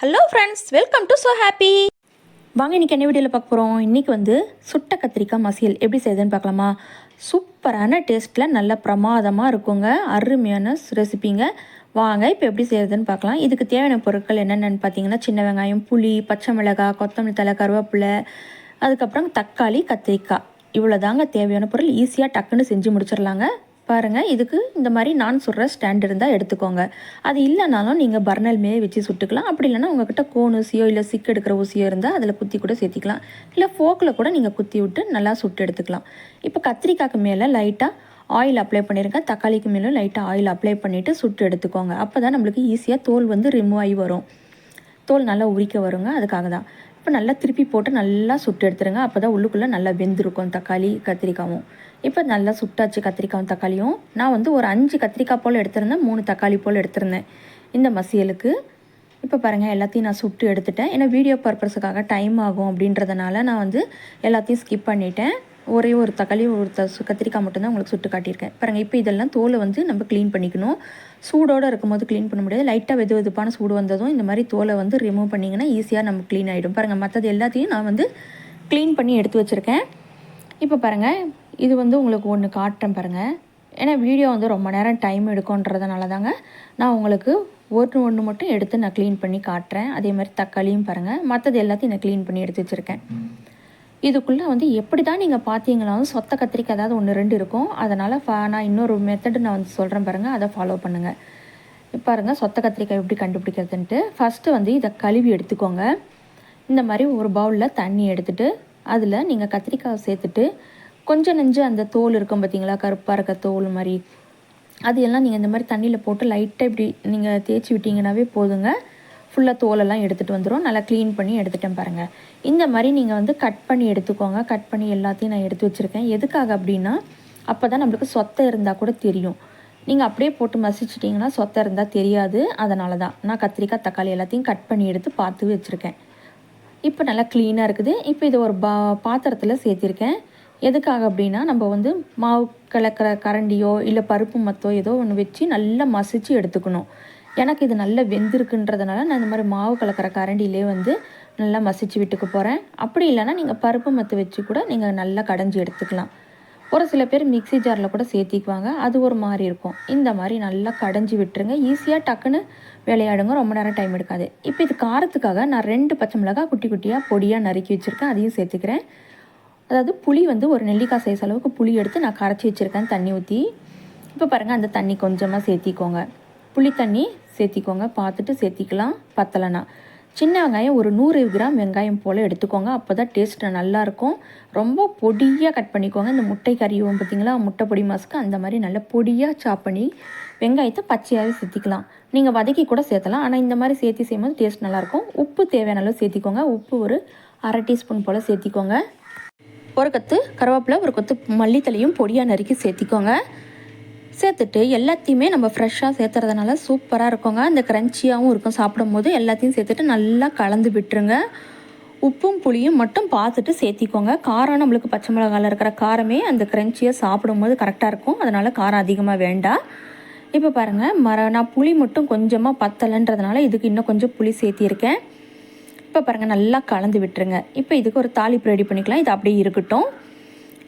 Hello friends welcome to so happy வாங்க இன்றைக்கி என்ன வீடியோவில் பார்க்க போகிறோம் இன்றைக்கி வந்து சுட்ட கத்திரிக்காய் மசியல் எப்படி செய்யுதுன்னு பார்க்கலாமா? சூப்பரான டேஸ்ட்டில் நல்ல பிரமாதமாக இருக்குங்க. அருமையான ரெசிபிங்க வாங்க இப்போ எப்படி செய்கிறதுன்னு பார்க்கலாம். இதுக்கு தேவையான பொருட்கள் என்னென்னு பார்த்தீங்கன்னா சின்ன வெங்காயம் புளி பச்சை மிளகாய் கொத்தமல்லி தலை கருவேப்பிலை அதுக்கப்புறம் தக்காளி கத்திரிக்காய். இவ்வளோ தாங்க தேவையான பொருள். ஈஸியாக டக்குன்னு செஞ்சு முடிச்சிடலாங்க. பாருங்கள் இதுக்கு இந்த மாதிரி நான் சுடுற ஸ்டாண்ட் இருந்தால் எடுத்துக்கோங்க. அது இல்லைனாலும் நீங்கள் பர்னல் மேலே வச்சு சுட்டுக்கலாம். அப்படி இல்லைன்னா உங்ககிட்ட கோன் ஊசியோ இல்லை சிக்கு எடுக்கிற ஊசியோ இருந்தால் அதில் குத்தி கூட சேர்த்திக்கலாம். இல்லை ஃபோக்கில் கூட நீங்கள் குத்தி விட்டு நல்லா சுட்டு எடுத்துக்கலாம். இப்போ கத்திரிக்காய்க்கு மேலே லைட்டாக ஆயில் அப்ளை பண்ணியிருக்கேன் தக்காளிக்கு மேலே லைட்டாக ஆயில் அப்ளை பண்ணிவிட்டு சுட்டு எடுத்துக்கோங்க. அப்போ தான் நம்மளுக்கு ஈஸியாக தோல் வந்து ரிமூவ் ஆகி வரும். தோல் நல்லா உரிக்க வருங்க. அதுக்காக தான். இப்போ நல்லா திருப்பி போட்டு நல்லா சுட்டு எடுத்துருங்க. அப்போ தான் உள்ளுக்குள்ளே நல்லா வெந்திருக்கும் தக்காளி கத்திரிக்காயும் இப்போ நல்லா சுட்டாச்சு கத்திரிக்காயும் தக்காளியும். நான் வந்து ஒரு அஞ்சு கத்திரிக்காய் போல் எடுத்திருந்தேன் மூணு தக்காளி போல் எடுத்திருந்தேன். இந்த மசியலுக்கு. இப்போ பாருங்கள் எல்லாத்தையும் நான் சுட்டு எடுத்துட்டேன். ஏன்னா வீடியோ பர்பஸுக்காக டைம் ஆகும் அப்படின்றதுனால நான் வந்து எல்லாத்தையும் ஸ்கிப் பண்ணிட்டேன். ஒரே ஒரு தக்காளி ஒரு த கத்திரிக்காய் மட்டும்தான் உங்களுக்கு சுட்டு காட்டியிருக்கேன். பாருங்கள் இப்போ இதெல்லாம் தோலை வந்து நம்ம க்ளீன் பண்ணிக்கணும். சூடோடு இருக்கும்போது க்ளீன் பண்ண முடியாது. லைட்டாக வெது வெதுப்பான சூடு வந்ததும் இந்த மாதிரி தோலை வந்து ரிமூவ் பண்ணிங்கன்னா ஈஸியாக நம்ம க்ளீன் ஆகிடும் பாருங்கள் மற்றது எல்லாத்தையும் நான் வந்து க்ளீன் பண்ணி எடுத்து வச்சுருக்கேன். இப்போ பாருங்கள் இது வந்து உங்களுக்கு ஒன்று காட்டுறேன் பாருங்கள் ஏன்னா வீடியோ வந்து ரொம்ப நேரம் டைம் எடுக்கும்ன்றதுனால தாங்க நான் உங்களுக்கு ஒன்று ஒன்று மட்டும் எடுத்து நான் க்ளீன் பண்ணி காட்டுறேன். அதே மாதிரி தக்காளியும் பாருங்கள் மற்றது எல்லாத்தையும் நான் க்ளீன் பண்ணி எடுத்து வச்சுருக்கேன். இதுக்குள்ளே வந்து எப்படி தான் நீங்கள் பார்த்தீங்கனாலும் சொத்த கத்திரிக்காய் ஏதாவது ஒன்று ரெண்டு இருக்கும். அதனால் ஃபா நான் இன்னொரு மெத்தடு நான் வந்து சொல்கிறேன் பாருங்கள் அதை ஃபாலோ பண்ணுங்கள் பாருங்கள் சொத்த கத்திரிக்காய் எப்படி கண்டுபிடிக்கிறதுன்ட்டு. ஃபஸ்ட்டு வந்து இதை கழுவி எடுத்துக்கோங்க. இந்த மாதிரி ஒரு பவுலில் தண்ணி எடுத்துகிட்டு அதில் நீங்கள் கத்திரிக்காய் சேர்த்துட்டு கொஞ்சம் நெஞ்சு அந்த தோல் இருக்கும் பார்த்தீங்களா கருப்பாக இருக்க தோல் மாதிரி. அது எல்லாம் நீங்கள் இந்த மாதிரி தண்ணியில் போட்டு லைட்டாக இப்படி நீங்கள் தேய்ச்சி விட்டிங்கனாவே போதுங்க. ஃபுல்லாக தோலெல்லாம் எடுத்துகிட்டு வந்துடும் நல்லா க்ளீன் பண்ணி எடுத்துட்டேன் பாருங்கள் இந்த மாதிரி நீங்கள் வந்து கட் பண்ணி எடுத்துக்கோங்க. கட் பண்ணி எல்லாத்தையும் நான் எடுத்து வச்சுருக்கேன். எதுக்காக அப்படின்னா அப்போ தான் நம்மளுக்கு சொத்தை இருந்தால் கூட தெரியும். நீங்கள் அப்படியே போட்டு மசிச்சிட்டிங்கன்னா சொத்தை இருந்தால் தெரியாது. அதனால தான் நான் கத்திரிக்காய் தக்காளி எல்லாத்தையும் கட் பண்ணி எடுத்து பார்த்து வச்சுருக்கேன். இப்போ நல்லா க்ளீனாக இருக்குது. இப்போ இது ஒரு பா பாத்திரத்தில் சேர்த்திருக்கேன். எதுக்காக அப்படின்னா நம்ம வந்து மாவு கலக்கிற கரண்டியோ இல்லை பருப்பு மத்தோ ஏதோ ஒன்று வச்சு நல்லா மசிச்சு எடுத்துக்கணும். எனக்கு இது நல்லா வெந்திருக்குன்றதுனால நான் இந்த மாதிரி மாவு கலக்கிற கரண்டிலே வந்து நல்லா மசிச்சு விட்டுக்க போகிறேன் அப்படி இல்லைன்னா நீங்கள் பருப்பு மத்து வச்சு கூட நீங்கள் நல்லா கடைஞ்சி எடுத்துக்கலாம். ஒரு சில பேர் மிக்சி ஜாரில் கூட சேர்த்திக்குவாங்க. அது ஒரு மாதிரி இருக்கும். இந்த மாதிரி நல்லா கடைஞ்சி விட்டுருங்க. ஈஸியாக டக்குன்னு விளையாடுங்க. ரொம்ப நேரம் டைம் எடுக்காது. இப்போ இது காரத்துக்காக நான் ரெண்டு பச்சை மிளகாய் குட்டி குட்டியாக பொடியாக நறுக்கி வச்சுருக்கேன். அதையும் சேர்த்துக்கிறேன். அதாவது புளி வந்து ஒரு நெல்லிக்காய் சைஸ் அளவுக்கு புளி எடுத்து நான் கரைச்சி வச்சுருக்கேன் தண்ணி ஊற்றி இப்போ பாருங்கள் அந்த தண்ணி கொஞ்சமாக சேர்த்திக்கோங்க. புளி தண்ணி சேர்த்திக்கோங்க. பார்த்துட்டு சேர்த்திக்கலாம். பத்தலைனா சின்ன வெங்காயம் ஒரு நூறு கிராம் வெங்காயம் போல் எடுத்துக்கோங்க. அப்போ தான் டேஸ்ட்டு நல்லாயிருக்கும் ரொம்ப பொடியாக கட் பண்ணிக்கோங்க. இந்த முட்டை கறியும் பார்த்திங்களா? முட்டை பொடி மாஸ்க்கு அந்த மாதிரி நல்லா பொடியாக சாப் பண்ணி வெங்காயத்தை பச்சையாகவே சேர்த்திக்கலாம். நீங்கள் வதக்கி கூட சேர்த்தலாம். ஆனால் இந்த மாதிரி சேர்த்து செய்யும்போது டேஸ்ட் நல்லாயிருக்கும் உப்பு தேவையான அளவு சேர்த்திக்கோங்க. உப்பு ஒரு அரை டீஸ்பூன் போல் சேர்த்திக்கோங்க. ஒரு கத்து கருவேப்பிலை ஒரு கொத்து மல்லித்தலையும் பொடியாக நறுக்கி சேர்த்திக்கோங்க. சேர்த்துட்டு எல்லாத்தையுமே நம்ம ஃப்ரெஷ்ஷாக சேர்த்துறதுனால சூப்பராக இருக்குங்க. அந்த க்ரன்ச்சியாகவும் இருக்கும். சாப்பிடும்போது எல்லாத்தையும் சேர்த்துட்டு நல்லா கலந்து விட்டுருங்க. உப்பும் புளியும் மட்டும் பார்த்துட்டு சேர்த்திக்கோங்க. காரம் நம்மளுக்கு பச்சை மிளகாவில் இருக்கிற காரமே அந்த க்ரன்ச்சியாக சாப்பிடும்போது கரெக்டாக இருக்கும். அதனால் காரம் அதிகமாக வேண்டாம். இப்போ பாருங்கள் மர நான் புளி மட்டும் கொஞ்சமாக பத்தலைன்றதுனால இதுக்கு இன்னும் கொஞ்சம் புளி சேர்த்திருக்கேன். இப்போ பாருங்கள் நல்லா கலந்து விட்டுருங்க. இப்போ இதுக்கு ஒரு தாளிப்பு ரெடி பண்ணிக்கலாம். இது அப்படியே இருக்கட்டும்.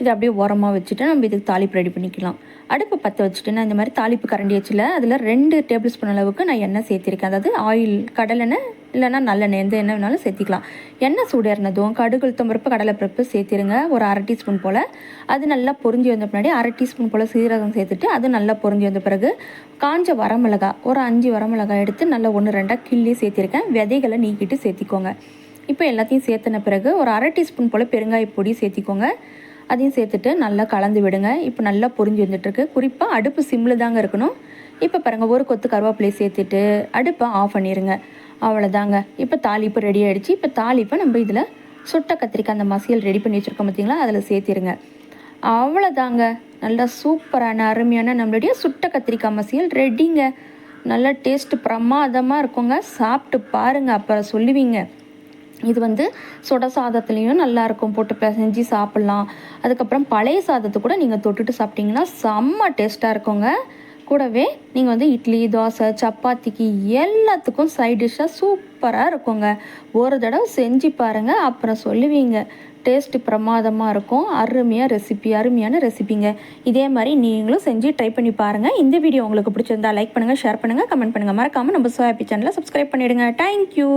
இது அப்படியே உரமாக வச்சுட்டு நம்ம இதுக்கு தாளிப்பு ரெடி பண்ணிக்கலாம். அடுப்பு பற்ற வச்சுட்டு நான் இந்த மாதிரி தாளிப்பு கரண்டி வச்சுல அதில் ரெண்டு டேபிள் ஸ்பூன் அளவுக்கு நான் எண்ணெய் சேர்த்திருக்கேன். அதாவது ஆயில் கடலெண்ணெய் இல்லைனா நல்லெண்ணெய் எந்த எண்ணெய் வேணாலும் சேர்த்திக்கலாம். எண்ணெய் சூடேறினதும் கடுகு உளுத்தம்பருப்பு கடலைப்பருப்பு சேர்த்திருங்க. ஒரு அரை டீஸ்பூன் போல். அது நல்லா பொறிஞ்சி வந்த பின்னாடி அரை டீஸ்பூன் போல் சீரகம் சேர்த்துட்டு அது நல்லா பொறிஞ்சி வந்த பிறகு காஞ்ச வரமிளகா ஒரு அஞ்சு வரமிளகாய் எடுத்து நல்லா ஒன்று ரெண்டாக கிள்ளி சேர்த்திருக்கேன். விதைகளை நீக்கிட்டு சேர்த்திக்கோங்க. இப்போ எல்லாத்தையும் சேர்த்தின பிறகு ஒரு அரை டீஸ்பூன் போல் பெருங்காய பொடி சேர்த்திக்கோங்க. அதையும் சேர்த்துட்டு நல்லா கலந்து விடுங்க. இப்போ நல்லா பொரிஞ்சு வந்துட்டுருக்கு. குறிப்பாக அடுப்பு சிம்மில் தாங்க இருக்கணும். இப்போ பாருங்கள் ஒரு கொத்து கருவேப்பிலையை சேர்த்துட்டு அடுப்பை ஆஃப் பண்ணிடுங்க அவ்வளோதாங்க இப்போ தாளிப்பு ரெடி ஆகிடுச்சு இப்போ தாளிப்பை நம்ம இதில் சுட்ட கத்திரிக்காய் அந்த மசியல் ரெடி பண்ணி வச்சுருக்கோம் பார்த்தீங்களா அதில் சேர்த்திருங்க. அவ்வளோதாங்க நல்லா சூப்பரான அருமையான நம்மளுடைய சுட்ட கத்திரிக்காய் மசியல் ரெடிங்க நல்லா டேஸ்ட்டு பிரமாதமாக இருக்குங்க. சாப்பிட்டு பாருங்கள் அப்புறம் சொல்லுவீங்க. இது வந்து சுட சாதத்துலேயும் நல்லாயிருக்கும் போட்டு பிசைஞ்சு சாப்பிட்லாம். அதுக்கப்புறம் பழைய சாதத்தை கூட நீங்கள் தொட்டுட்டு சாப்பிட்டிங்கன்னா செம்ம டேஸ்ட்டாக இருக்குங்க. கூடவே நீங்கள் வந்து இட்லி தோசை சப்பாத்திக்கு எல்லாத்துக்கும் சைட் டிஷ்ஷாக சூப்பராக இருக்குங்க. ஒரு தடவை செஞ்சு பாருங்கள் அப்புறம் சொல்லுவீங்க. டேஸ்ட்டு பிரமாதமாக இருக்கும். அருமையாக ரெசிபி அருமையான ரெசிபிங்க. இதே மாதிரி நீங்களும் செஞ்சு ட்ரை பண்ணி பாருங்கள் இந்த வீடியோ உங்களுக்கு பிடிச்சிருந்தா லைக் பண்ணுங்கள் ஷேர் பண்ணுங்கள் கமெண்ட் பண்ணுங்கள் மறக்காமல் நம்ம சோயாபி சேனலை சப்ஸ்கிரைப் பண்ணிவிடுங்க தேங்க்யூ